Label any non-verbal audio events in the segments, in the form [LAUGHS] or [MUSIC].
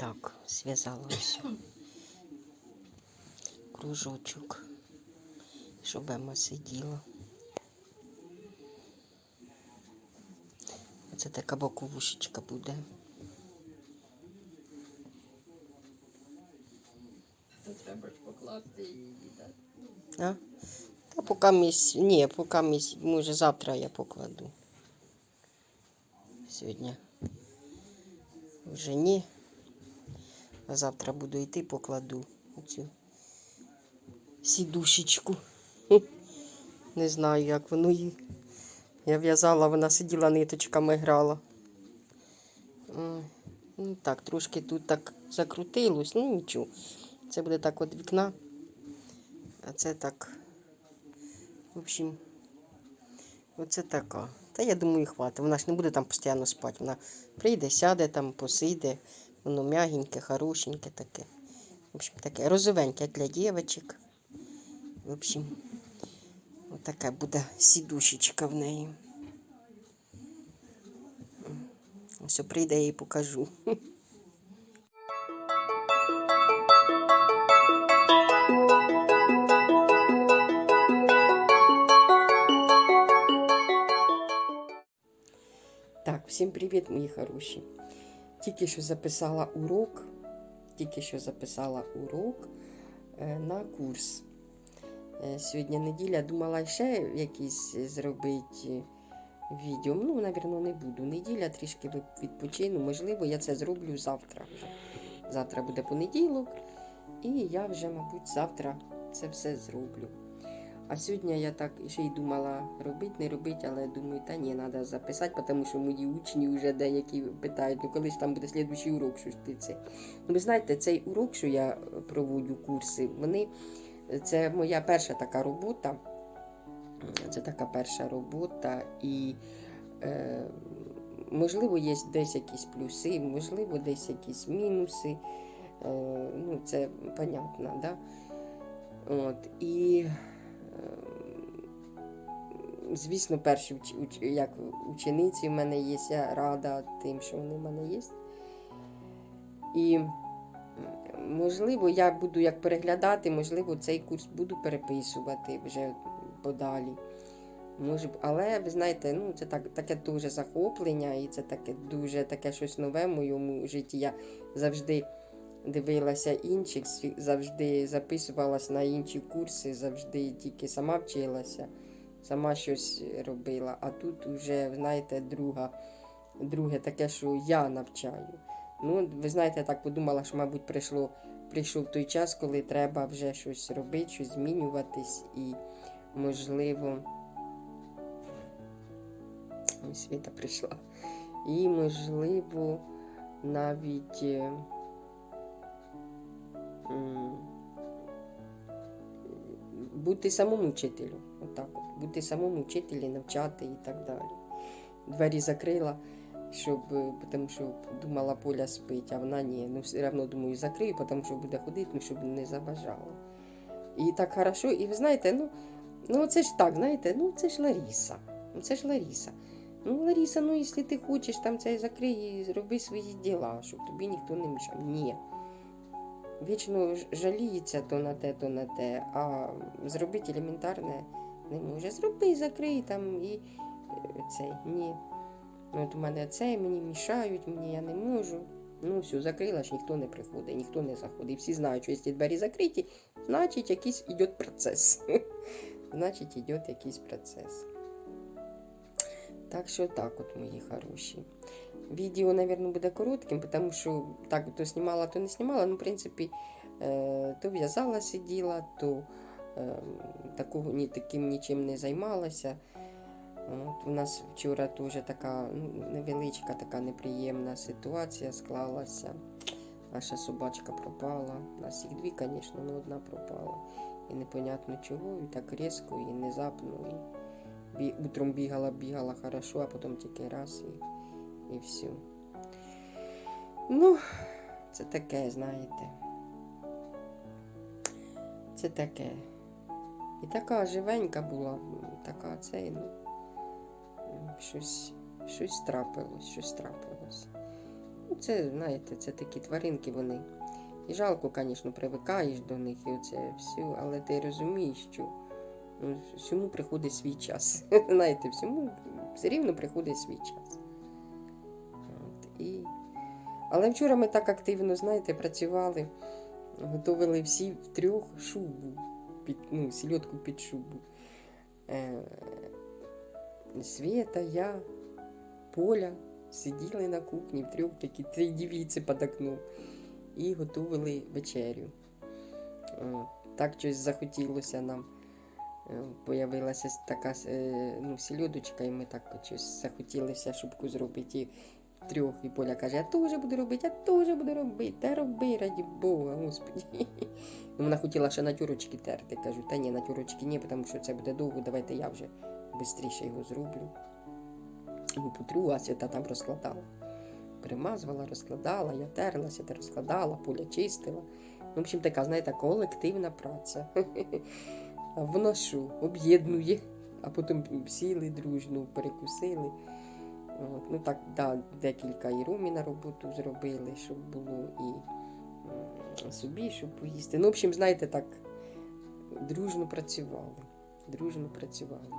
Так, зв'язала все. Кружочок, щоб Ема сиділа. Оце така боковушечка буде. Треба ж покласти її, так? Та поки місь, ні, поки місь, може завтра я покладу. Сьогодні вже ні. Завтра буду йти, покладу цю сідушечку. [LAUGHS] Не знаю, як воно її. Я в'язала, вона сиділа ниточками грала. Ну так, трошки тут так закрутилось, ну нічого. Це буде так от вікна. А це так. В общем, оце така. Та я думаю, хватить. Вона ж не буде там постійно спати. Вона прийде, сяде там, посиде. Воно м'ягеньке, хорошеньке таке. В общем, таке розовеньке для дівчаток. В общем, отака буде сідушечка в неї. Ось прийде їй покажу. Так, всім привіт, мої хороші. Тільки що записала урок, тільки що записала урок е, на курс. Е, Сьогодні неділя, думала ще якісь зробити відео. Ну, напевно, не буду. Неділя трішки відпочину. Можливо, я це зроблю завтра. Завтра буде понеділок, і я вже, мабуть, завтра це все зроблю. А сьогодні я так ще й думала робити, не робити, але думаю, та ні, треба записати, тому що мої учні вже деякі питають, ну коли ж там буде слідуючий урок, що ж ти це. Ну, ви знаєте, цей урок, що я проводжу курси, вони це моя перша така робота. Це така перша робота, і е, можливо, є десь якісь плюси, можливо, десь якісь мінуси. Е, ну, це понятно, да? От, і звісно, перші як учениці в мене є, я рада тим, що вони в мене є. І можливо, я буду як переглядати, можливо, цей курс буду переписувати вже подалі. Може, але ви знаєте, ну це так, таке дуже захоплення, і це таке дуже таке щось нове в моєму житті. Я завжди дивилася інших, завжди записувалась на інші курси, завжди тільки сама вчилася, сама щось робила. А тут вже, знаєте, друга, друге таке, що я навчаю. Ну, ви знаєте, так подумала, що, мабуть, прийшло, прийшов той час, коли треба вже щось робити, щось змінюватись і, можливо, Світа прийшла. І, можливо, навіть. Бути самому вчителю. Отак от. Бути самому вчителі, навчати і так далі. Двері закрила, щоб, е, тому що думала, Поля спить, а вона ні. Ну, все одно думаю, закрию, тому що буде ходити, ну, щоб не заважала. І так хорошо, і ви знаєте, ну, ну це ж так, знаєте, ну це ж Ларіса. Ну це ж Ларіса. Ну, Лариса, ну якщо ти хочеш там це закрий і зроби свої діла, щоб тобі ніхто не мішав. Ні. Вічно жаліється то на те, то на те, а зробити елементарне не може. Зроби, закрий там і е, цей. Ні. От у мене це мені мішають, мені я не можу. Ну, все, закрила ж ніхто не приходить, ніхто не заходить. Всі знають, що якщо двері закриті, значить якийсь йде процес. [LAUGHS] значить, йде якийсь процес. Так що так от, мої хороші. Відео, мабуть, буде коротким, тому що так то знімала, то не знімала. Ну, в принципі, е, то в'язала, сиділа, то е, такого ні, таким нічим не займалася. От, у нас вчора теж така ну, невеличка, така неприємна ситуація склалася. Наша собачка пропала. У нас їх дві, звісно, але одна пропала. І непонятно чого, і так різко, і внезапно. І бі... утром бігала, бігала хорошо, а потім тільки раз і, і все. Ну, це таке, знаєте. Це таке. І така живенька була, така це, ну, щось, щось трапилось, щось трапилось. Ну, це, знаєте, це такі тваринки вони. І жалко, звісно, привикаєш до них і оце все, але ти розумієш, що всьому приходить свій час. [LAUGHS] Знаєте, всьому все рівно приходить свій час. От, і... Але вчора ми так активно, знаєте, працювали, готували всі втрьох шубу, під, ну, сільотку під шубу. Е, Света, я, Поля сиділи на кухні втрьох такі три дівіці під окном і готували вечерю. О, Так щось захотілося нам. Е, Появилася така е, ну, сільодочка, і ми так щось захотілося шубку зробити. І трьох. І Поля каже, я теж буду робити, я теж буду робити. Та роби, раді Бога, Господи. [LAUGHS] Ну, Вона хотіла ще на тюрочки терти. Кажу, та ні, на тюрочки ні, тому що це буде довго, давайте я вже швидше його зроблю. Ну, потру, а там розкладала. Примазувала, розкладала, я терлася, та розкладала, поля чистила. Ну, в общем, така, знаєте, колективна праця. [LAUGHS] А воно що, об'єднує, а потім сіли дружно, перекусили. От, ну так, да, декілька і Ромі на роботу зробили, щоб було і собі, щоб поїсти. Ну, в общем, знаєте, так, дружно працювали. Дружно працювали.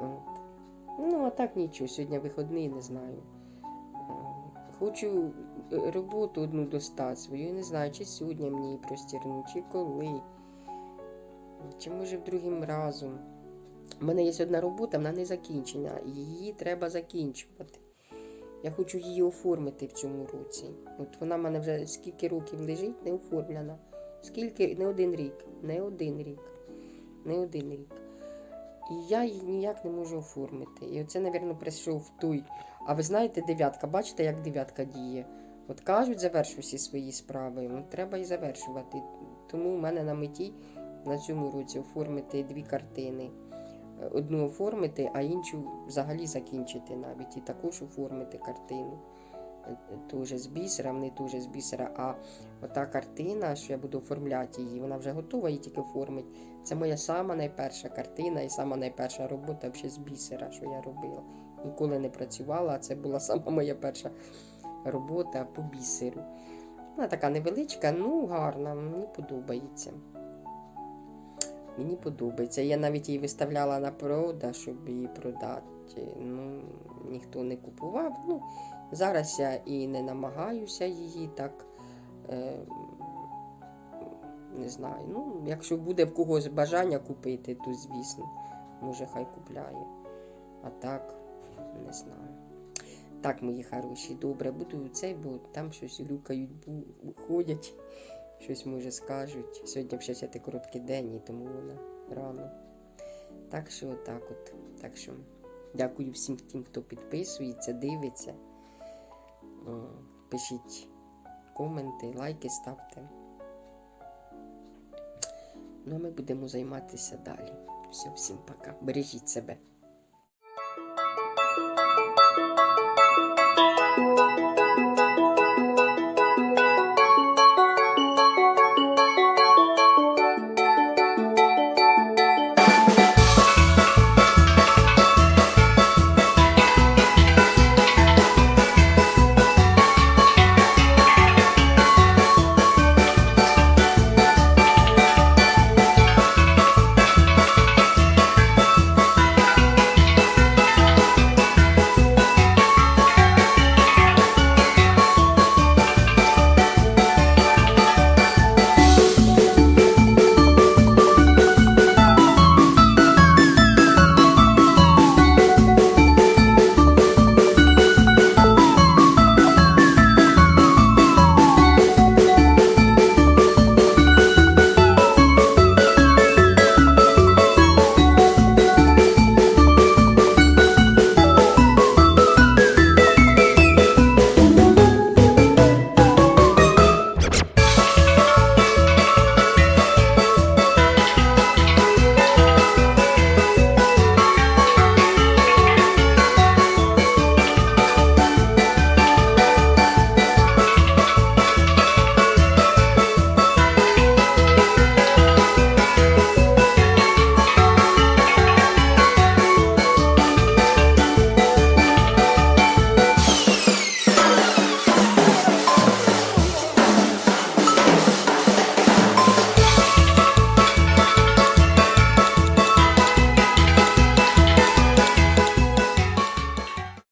От. Ну, а так нічого, сьогодні вихідний, не знаю. Хочу е, роботу одну достати свою, не знаю, чи сьогодні мені її простірну, чи коли. Чи може в другим разом. У мене є одна робота, вона не закінчена, її треба закінчувати. Я хочу її оформити в цьому році. От вона в мене вже скільки років лежить, не оформлена. Скільки, не один рік, не один рік, не один рік. І я її ніяк не можу оформити. І оце, мабуть, прийшов той. А ви знаєте, дев'ятка, бачите, як дев'ятка діє? От кажуть, завершу всі свої справи. Ну, треба і завершувати. Тому в мене на меті на цьому році оформити дві картини. Е, Одну оформити, а іншу взагалі закінчити навіть. І також оформити картину. Е, е, Теж з бісера, вони теж з бісера. А ота картина, що я буду оформляти її, вона вже готова її тільки оформить. Це моя сама найперша картина і сама найперша робота взагалі з бісера, що я робила. Ніколи не працювала, а це була [LAUGHS] сама моя перша робота по бісеру. Вона така невеличка, ну гарна, мені подобається. Мені подобається. Я навіть її виставляла на продаж, щоб її продати. Ну, ніхто не купував. Ну, зараз я і не намагаюся її так. Е, не знаю. Ну, якщо буде в когось бажання купити, то звісно, може хай купляє. А так, не знаю. Так, мої хороші, добре, буду цей, бо там щось грюкають, бу- ходять, щось може скажуть. Сьогодні ще ще короткий день, і тому вона рано. Так що отак от. Так що дякую всім тим, хто підписується, дивиться. Пишіть коменти, лайки ставте. Ну, а ми будемо займатися далі. Все, всім пока. Бережіть себе.